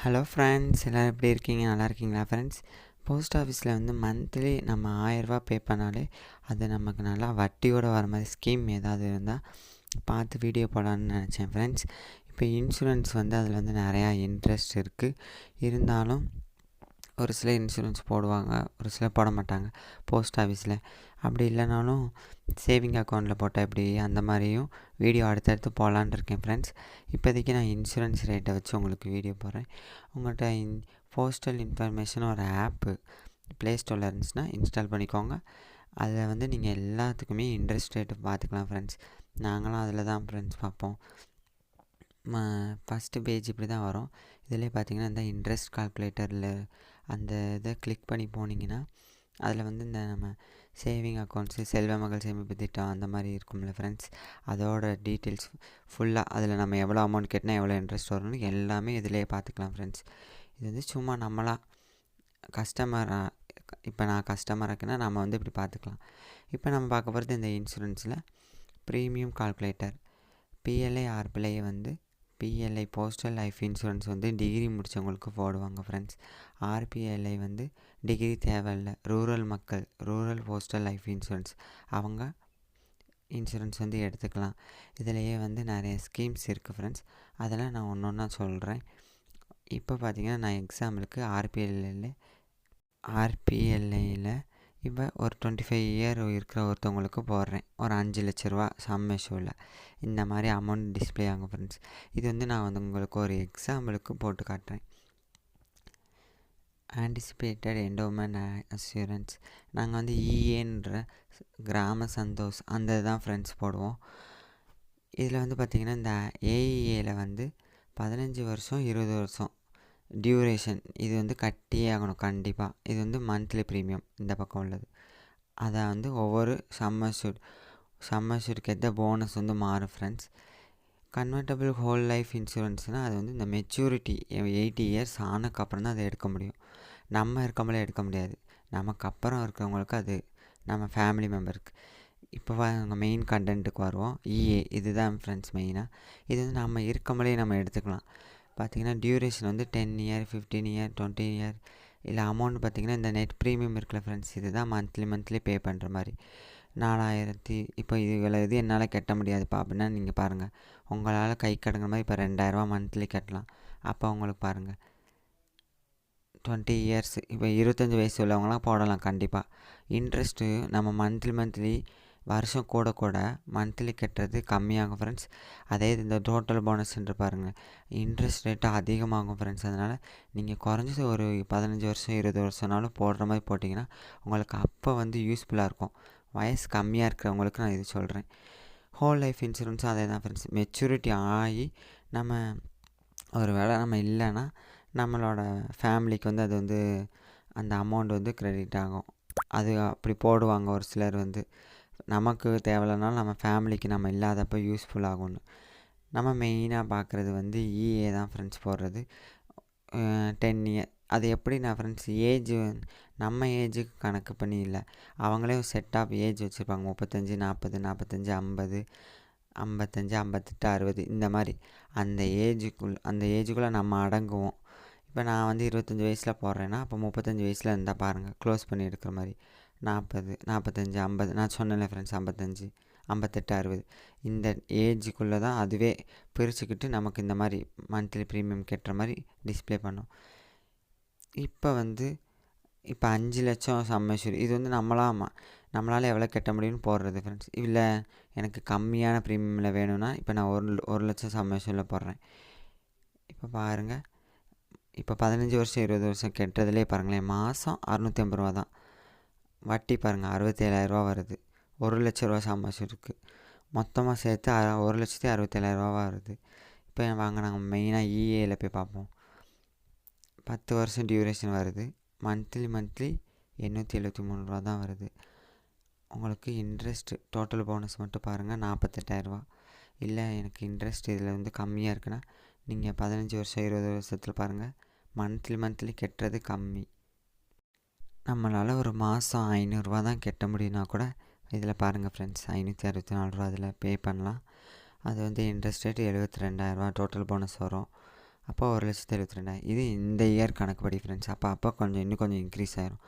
Hello friends எல்லோரும் எப்படி இருக்கீங்க? நல்லா இருக்கீங்களா ஃப்ரெண்ட்ஸ் போஸ்ட் ஆஃபீஸில் வந்து மந்த்லி நம்ம ஆயரூபா பே பண்ணாலே அது நமக்கு நல்லா வட்டியோட வர மாதிரி ஸ்கீம் ஏதாவது இருந்தால் பார்த்து வீடியோ போடலான்னு நினச்சேன் ஃப்ரெண்ட்ஸ் இப்போ இன்சூரன்ஸ் வந்து அதில் வந்து நிறையா இன்ட்ரெஸ்ட் இருக்குது இருந்தாலும் ஒரு சில இன்சூரன்ஸ் போடுவாங்க ஒரு சில போட மாட்டாங்க போஸ்ட் ஆஃபீஸில் அப்படி இல்லைனாலும் சேவிங் அக்கௌண்ட்டில் போட்டால் எப்படி? அந்த மாதிரியும் வீடியோ அடுத்தடுத்து போகலான் இருக்கேன் ஃப்ரெண்ட்ஸ் இப்போதைக்கு நான் இன்சூரன்ஸ் ரேட்டை வச்சு உங்களுக்கு வீடியோ போடுறேன். உங்கள்கிட்ட இன் போஸ்டல் இன்ஃபர்மேஷன் ஒரு ஆப்பு ப்ளே ஸ்டோரில் இருந்துச்சுன்னா இன்ஸ்டால் பண்ணிக்கோங்க. அதில் வந்து நீங்கள் எல்லாத்துக்குமே இன்ட்ரெஸ்ட் ரேட்டு பார்த்துக்கலாம் ஃப்ரெண்ட்ஸ் நாங்களும் அதில் தான் ஃப்ரெண்ட்ஸ் பார்ப்போம். ஃபஸ்ட்டு பேஜ் இப்படி தான் வரும். இதிலே பார்த்தீங்கன்னா இந்த இன்ட்ரெஸ்ட் கால்குலேட்டரில் அந்த இதை கிளிக் பண்ணி போனீங்கன்னா அதில் வந்து இந்த நம்ம சேவிங் அக்கௌண்ட்ஸு செல்வ மகள் சேமிப்பு திட்டம் அந்த மாதிரி இருக்கும்ல ஃப்ரெண்ட்ஸ் அதோட டீட்டெயில்ஸ் ஃபுல்லாக அதில் நம்ம எவ்வளோ அமௌண்ட் கேட்டினா எவ்வளோ இன்ட்ரெஸ்ட் வரும்னு எல்லாமே இதிலே பார்த்துக்கலாம் ஃப்ரெண்ட்ஸ் இது வந்து சும்மா நம்மளாக கஸ்டமராக இப்போ நான் கஸ்டமராக இருக்குன்னா நம்ம வந்து இப்படி பார்த்துக்கலாம். இப்போ நம்ம பார்க்க போகிறது இந்த இன்சூரன்ஸில் ப்ரீமியம் கால்குலேட்டர் பிஎல்ஏ ஆர்பிஐ வந்து பிஎல்ஐ போஸ்டல் லைஃப் இன்சூரன்ஸ் வந்து டிகிரி முடித்தவங்களுக்கு போடுவாங்க ஃப்ரெண்ட்ஸ் ஆர்பிஎல்ஐ வந்து டிகிரி தேவையில்லை. ரூரல் மக்கள் ரூரல் போஸ்டல் லைஃப் இன்சூரன்ஸ் அவங்க இன்சூரன்ஸ் வந்து எடுத்துக்கலாம். இதிலையே வந்து நிறைய ஸ்கீம்ஸ் இருக்குது ஃப்ரெண்ட்ஸ் அதெல்லாம் நான் ஒன்று ஒன்றா சொல்கிறேன் இப்போ பார்த்தீங்கன்னா நான் எக்ஸாம்பிளுக்கு ஆர்பிஎல்ஐயில் ஆர்பிஎல்ஐயில் இப்போ ஒரு டுவெண்ட்டி ஃபைவ் இயர் இருக்கிற ஒருத்தவங்களுக்கு போடுறேன். ஒரு அஞ்சு லட்ச ரூபா சம்மேஷோவில் இந்த மாதிரி அமௌண்ட் டிஸ்பிளே ஆகும் ஃப்ரெண்ட்ஸ் இது வந்து நான் வந்து உங்களுக்கு ஒரு எக்ஸாம்பிளுக்கு போட்டு காட்டுறேன். ஆன்டிசிபேட்டட் என்டோமெண்ட் அஷூரன்ஸ் நாங்கள் வந்து இஏன்ற கிராம சந்தோஷ் அந்த தான் ஃப்ரெண்ட்ஸ் போடுவோம். இதில் வந்து பார்த்திங்கன்னா இந்த ஏஇஏயில் வந்து பதினஞ்சு வருஷம் இருபது வருஷம் டியூரேஷன் இது வந்து கட்டியே ஆகணும். கண்டிப்பாக இது வந்து மந்த்லி ப்ரீமியம் இந்த பக்கம் உள்ளது. அதை வந்து ஒவ்வொரு சம்மர்ஷூட் சம்மர்ஷூட்க்கு ஏற்ற போனஸ் வந்து மாறும் ஃப்ரெண்ட்ஸ் கன்வெர்டபுள் ஹோல் லைஃப் இன்சூரன்ஸ்னால் அது வந்து இந்த மெச்சூரிட்டி எயிட்டி இயர்ஸ் ஆனதுக்கப்புறம் தான் அதை எடுக்க முடியும். நம்ம இருக்கமலே எடுக்க முடியாது. நமக்கு அப்புறம் இருக்கிறவங்களுக்கு அது நம்ம ஃபேமிலி மெம்பருக்கு இப்போ அவங்க மெயின் கண்டென்ட்டுக்கு வருவோம். இஏ இதுதான் ஃப்ரெண்ட்ஸ் மெயினாக இது வந்து நம்ம இருக்கமலே நம்ம எடுத்துக்கலாம். பார்த்திங்கன்னா டியூரேஷன் வந்து ten year fifteen year twenty year இல்லை அமௌண்ட் பார்த்திங்கன்னா இந்த நெட் ப்ரீமியம் இருக்குல்ல ஃப்ரெண்ட்ஸ் இது தான் மந்த்லி மந்த்லி பே பண்ணுற மாதிரி. நாலாயிரத்தி இப்போ இது இவ்வளோ இது என்னால் கட்ட முடியாதுப்பா அப்படின்னா நீங்கள் பாருங்கள் உங்களால் கை கடங்குற மாதிரி இப்போ ரெண்டாயிரரூவா மந்த்லி கட்டலாம். அப்போ உங்களுக்கு பாருங்கள் டுவெண்ட்டி இயர்ஸ் இப்போ இருபத்தஞ்சி வயசு உள்ளவங்களாம் போடலாம் கண்டிப்பாக இன்ட்ரெஸ்ட்டு நம்ம மந்த்லி மந்த்லி வருஷம் கூட கூட மந்த்லி கட்டுறது கம்மியாகும் ஃப்ரெண்ட்ஸ் அதே இந்த டோட்டல் போனஸ்ன்ற பாருங்கள் இன்ட்ரெஸ்ட் ரேட்டு அதிகமாகும் ஃப்ரெண்ட்ஸ் அதனால் நீங்கள் குறைஞ்சது ஒரு பதினஞ்சு வருஷம் இருபது வருஷம்னாலும் போடுற மாதிரி போட்டிங்கன்னா உங்களுக்கு அப்போ வந்து யூஸ்ஃபுல்லாக இருக்கும். வயசு கம்மியாக இருக்கிறவங்களுக்கு நான் இது சொல்கிறேன் ஹோல் லைஃப் இன்சூரன்ஸும் அதே தான் ஃப்ரெண்ட்ஸ் மெச்சூரிட்டி ஆகி நம்ம ஒரு வேளை நம்ம இல்லைன்னா நம்மளோட ஃபேமிலிக்கு வந்து அது வந்து அந்த அமௌண்ட் வந்து க்ரெடிட் ஆகும். அது அப்படி போடுவாங்க ஒரு சிலர் வந்து. நமக்கு தேவையில்லனாலும் நம்ம ஃபேமிலிக்கு நம்ம இல்லாதப்போ யூஸ்ஃபுல் ஆகும்னு. நம்ம மெயினாக பார்க்குறது வந்து இஏ தான் ஃப்ரெண்ட்ஸ் போடுறது. டென் இயர் அது எப்படி நான் ஃப்ரெண்ட்ஸ் ஏஜ் நம்ம ஏஜுக்கு கணக்கு பண்ணி இல்லை. அவங்களே செட் ஆஃப் ஏஜ் வச்சுருப்பாங்க. முப்பத்தஞ்சு நாற்பது நாற்பத்தஞ்சு ஐம்பது ஐம்பத்தஞ்சு ஐம்பத்தெட்டு அறுபது இந்த மாதிரி. அந்த ஏஜுக்குள் அந்த ஏஜுக்குள்ளே நம்ம அடங்குவோம். இப்போ நான் வந்து இருபத்தஞ்சி வயசில் போடுறேன்னா அப்போ முப்பத்தஞ்சு வயசில் இருந்தால் பாருங்கள் க்ளோஸ் பண்ணி எடுக்கிற மாதிரி. நாற்பது நாற்பத்தஞ்சு ஐம்பது. நான் சொன்னேன்ல ஃப்ரெண்ட்ஸ் ஐம்பத்தஞ்சு ஐம்பத்தெட்டு அறுபது. இந்த ஏஜுக்குள்ளே தான் அதுவே பிரிச்சுக்கிட்டு நமக்கு இந்த மாதிரி மந்த்லி ப்ரீமியம் கட்டுற மாதிரி டிஸ்பிளே பண்ணும். இப்போ வந்து இப்போ அஞ்சு லட்சம் சம்மேஸ்வரி இது வந்து நம்மளாம் நம்மளால் எவ்வளோ கட்ட முடியும்னு போடுறது ஃப்ரெண்ட்ஸ் இல்லை எனக்கு கம்மியான ப்ரீமியமில் வேணும்னா இப்போ நான் ஒரு ஒரு லட்சம் சம்மேஸ்வரியில் போடுறேன். இப்போ பாருங்கள் இப்போ பதினஞ்சு வருஷம் இருபது வருஷம் கெட்டதுலேயே பாருங்களேன் மாதம் அறநூற்றி ஐம்பது ரூபா தான் வட்டி பாருங்கள் அறுபத்தேழாயிரரூவா வருது. ஒரு லட்ச ரூபா சம்பாதிச்சிருக்கு மொத்தமாக சேர்த்து ஒரு லட்சத்தி அறுபத்தேழாயிரரூவா வருது. இப்போ வாங்க நாங்கள் மெயினாக இஏயில் போய் பார்ப்போம் பத்து வருஷம் டியூரேஷன் வருது. மந்த்லி மந்த்லி எண்ணூற்றி எழுபத்தி மூணு ரூபா தான் வருது. உங்களுக்கு இன்ட்ரெஸ்ட்டு டோட்டல் போனஸ் மட்டும் பாருங்கள் நாற்பத்தெட்டாயிரரூவா இல்லை எனக்கு இன்ட்ரெஸ்ட் இதில் வந்து கம்மியாக இருக்குன்னா நீங்கள் பதினஞ்சு வருஷம் இருபது வருஷத்தில் பாருங்கள் மந்த்லி மந்த்லி கட்டுறது கம்மி. நம்மளால் ஒரு மாதம் ஐநூறுரூவா தான் கட்ட முடியும்னா கூட இதில் பாருங்கள் ஃப்ரெண்ட்ஸ் ஐநூற்றி அறுபத்தி நாலு ரூபா அதில் பே பண்ணலாம். அது வந்து இன்ட்ரெஸ்ட் ரேட் எழுபத்தி ரெண்டாயிரரூவா டோட்டல் போனஸ் வரும். அப்போ ஒரு லட்சத்து எழுபத்தி ரெண்டாயிரம். இது இந்த இயர் கணக்குப்படி ஃப்ரெண்ட்ஸ் அப்போ அப்போ கொஞ்சம் இன்னும் கொஞ்சம் இன்க்ரீஸ் ஆயிரும்.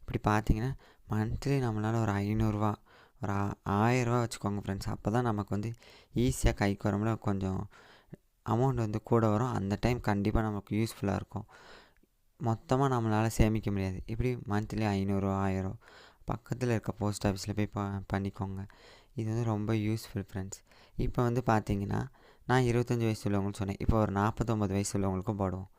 இப்படி பார்த்தீங்கன்னா மந்த்லி நம்மளால் ஒரு ஐநூறுரூவா ஒரு ஆ- ஆயிரரூவா வச்சுக்கோங்க ஃப்ரெண்ட்ஸ் அப்போ தான் நமக்கு வந்து ஈஸியாக கைக்கு வரும்ல கொஞ்சம் அமௌண்ட் வந்து கூட வரும். அந்த டைம் கண்டிப்பாக நமக்கு யூஸ்ஃபுல்லாக இருக்கும். மொத்தமாக நம்மளால் சேமிக்க முடியாது. இப்படி மந்த்லி ஐநூறுரூவா ஆயிரம். பக்கத்தில் இருக்க போஸ்ட் ஆஃபீஸில் போய் ப பண்ணிக்கோங்க. இது வந்து ரொம்ப யூஸ்ஃபுல் ஃப்ரெண்ட்ஸ் இப்போ வந்து பார்த்தீங்கன்னா நான் இருபத்தஞ்சி வயசு உள்ளவங்களுக்கு சொன்னேன். இப்போ ஒரு நாற்பத்தொம்பது வயசு உள்ளவங்களுக்கும் போடுவோம்.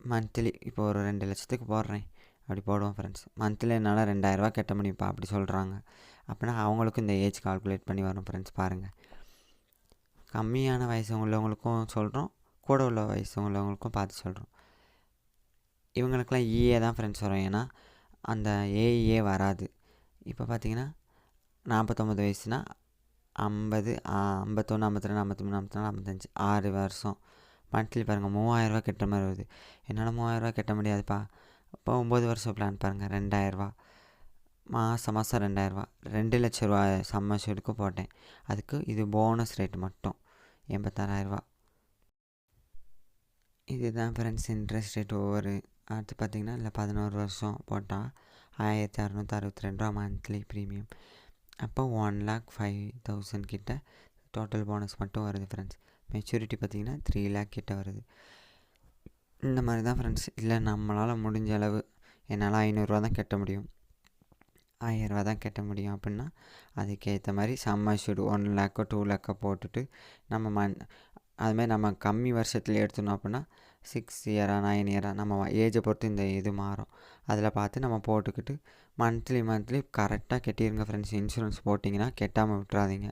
மந்த்லி இப்போ ஒரு ரெண்டு லட்சத்துக்கு போடுறேன். அப்படி போடுவோம் ஃப்ரெண்ட்ஸ் மந்த்லி என்னால் ரெண்டாயிரரூவா கட்ட முடியும்ப்பா அப்படி சொல்கிறாங்க அப்படின்னா அவங்களுக்கும் இந்த ஏஜ் கால்குலேட் பண்ணி வரும் ஃப்ரெண்ட்ஸ் பாருங்கள் கம்மியான வயசு உள்ளவங்களுக்கும் சொல்கிறோம் கூட உள்ள வயசு உள்ளவங்களுக்கும் பார்த்து சொல்கிறோம் இவங்களுக்கெல்லாம் இஏ தான் ஃப்ரெண்ட்ஸ் வரும். ஏன்னா அந்த ஏஇஏ வராது. இப்போ பார்த்தீங்கன்னா நாற்பத்தொம்பது வயசுனா ஐம்பது ஐம்பத்தொன்று ஐம்பத்தி ரெண்டு ஐம்பத்தி மூணு ஐம்பத்தி நாலு ஐம்பத்தஞ்சு ஆறு வருஷம். மந்த்லி பாருங்கள் மூவாயிரரூவா கட்டுற மாதிரி வருது. என்னால் மூவாயிரரூவா கட்ட முடியாதுப்பா. இப்போ ஒம்பது வருஷம் பிளான் பாருங்கள் ரெண்டாயிரரூவா. மாதம் மாதம் ரெண்டாயிரரூவா. ரெண்டு லட்ச ரூபா சம்மர்ஷூடுக்கு போட்டேன். அதுக்கு இது போனஸ் ரேட் மட்டும். எண்பத்தாறாயிரரூவா. இதுதான் ஃப்ரெண்ட்ஸ் இன்ட்ரெஸ்ட் ரேட் ஒவ்வொரு அடுத்து பார்த்திங்கன்னா இல்லை பதினோரு வருஷம் போட்டால் ஆயிரத்தி அறநூற்றி அறுபத்தி ரெண்டு ரூபா மந்த்லி ப்ரீமியம் அப்போ ஒன் லேக் ஃபைவ் தௌசண்ட் கிட்ட டோட்டல் போனஸ் மட்டும் வருது ஃப்ரெண்ட்ஸ் மெச்சூரிட்டி பார்த்திங்கன்னா த்ரீ லேக் கிட்ட வருது. இந்த மாதிரி தான் ஃப்ரெண்ட்ஸ் இல்லை நம்மளால் முடிஞ்ச அளவு என்னால் ஐநூறுரூவா தான் கட்ட முடியும். ஆயிரரூவா தான் கட்ட முடியும் அப்படின்னா அதுக்கேற்ற மாதிரி சம்மர்ஷூட் ஒன் லேக்கோ டூ லேக்கோ போட்டுட்டு நம்ம மன் அதுமாதிரி நம்ம கம்மி வருஷத்தில் எடுத்தோம் அப்படின்னா சிக்ஸ் இயராக நைன் இயராக நம்ம ஏஜை பொறுத்து இந்த இது மாறும். அதில் பார்த்து நம்ம போட்டுக்கிட்டு மந்த்லி மந்த்லி கரெக்டாக கட்டிடுங்க ஃப்ரெண்ட்ஸ் இன்சூரன்ஸ் போட்டிங்கன்னா கெட்டாமல் விட்றாதீங்க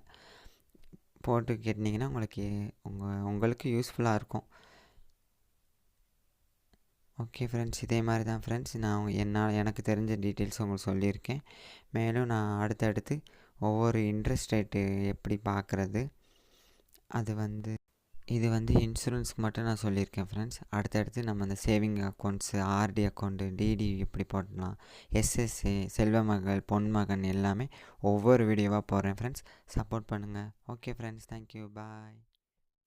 போட்டு கெட்டினீங்கன்னா உங்களுக்கு உங்கள் உங்களுக்கு யூஸ்ஃபுல்லாக இருக்கும். ஓகே ஃப்ரெண்ட்ஸ் இதே மாதிரி தான் ஃப்ரெண்ட்ஸ் நான் என்னால் எனக்கு தெரிஞ்ச டீட்டெயில்ஸ் உங்களுக்கு சொல்லியிருக்கேன். மேலும் நான் அடுத்தடுத்து ஒவ்வொரு இன்ட்ரெஸ்ட் ரேட்டு எப்படி பார்க்குறது அது வந்து இது வந்து இன்சூரன்ஸ்க்கு மட்டும் நான் சொல்லியிருக்கேன் ஃப்ரெண்ட்ஸ் அடுத்தடுத்து நம்ம அந்த saving accounts RD account DD எப்படி போடலாம் எஸ்எஸ்ஏ செல்வ மகள் பொன் மகன் எல்லாமே ஒவ்வொரு வீடியோவாக போடுறேன் ஃப்ரெண்ட்ஸ் சப்போர்ட் பண்ணுங்கள் okay friends thank you bye